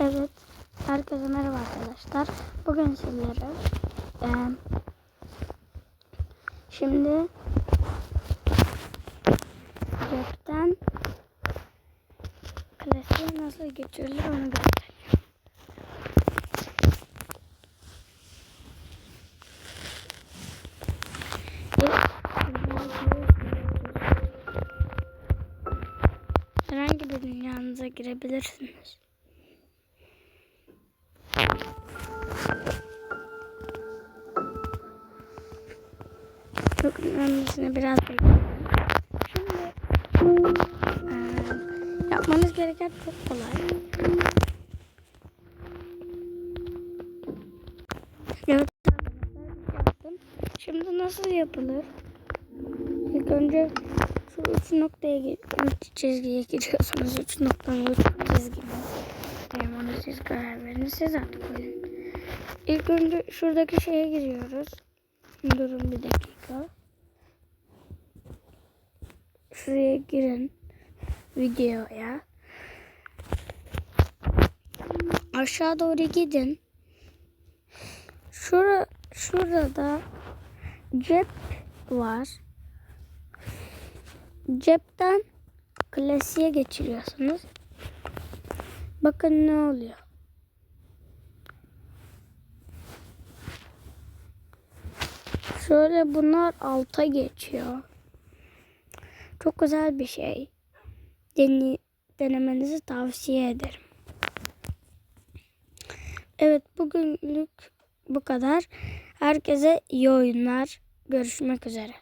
Evet. Herkese merhaba arkadaşlar. Bugün sizlere eee, şimdi cepten klasiğe nasıl geçirilir onu göstereceğim. Herhangi bir dünyanıza girebilirsiniz. Çok önemlisini biraz eee, yapmanız gereken çok kolay. Evet yaptım. Şimdi nasıl yapılır? İlk önce şu üç noktaya üç çizgiye giriyorsunuz. Üç noktanın üç çizgi. Tamam onu siz karar verin. Siz artık koyun. İlk önce şuradaki şeye giriyoruz. Durun bir dakika. Şuraya girin. Videoya. Aşağı doğru gidin. Şura, şurada cep var. Cepten klasiğe geçiriyorsunuz. Bakın ne oluyor. Şöyle bunlar alta geçiyor. Çok güzel bir şey. Deni, denemenizi tavsiye ederim. Evet bugünlük bu kadar. Herkese iyi oyunlar. Görüşmek üzere.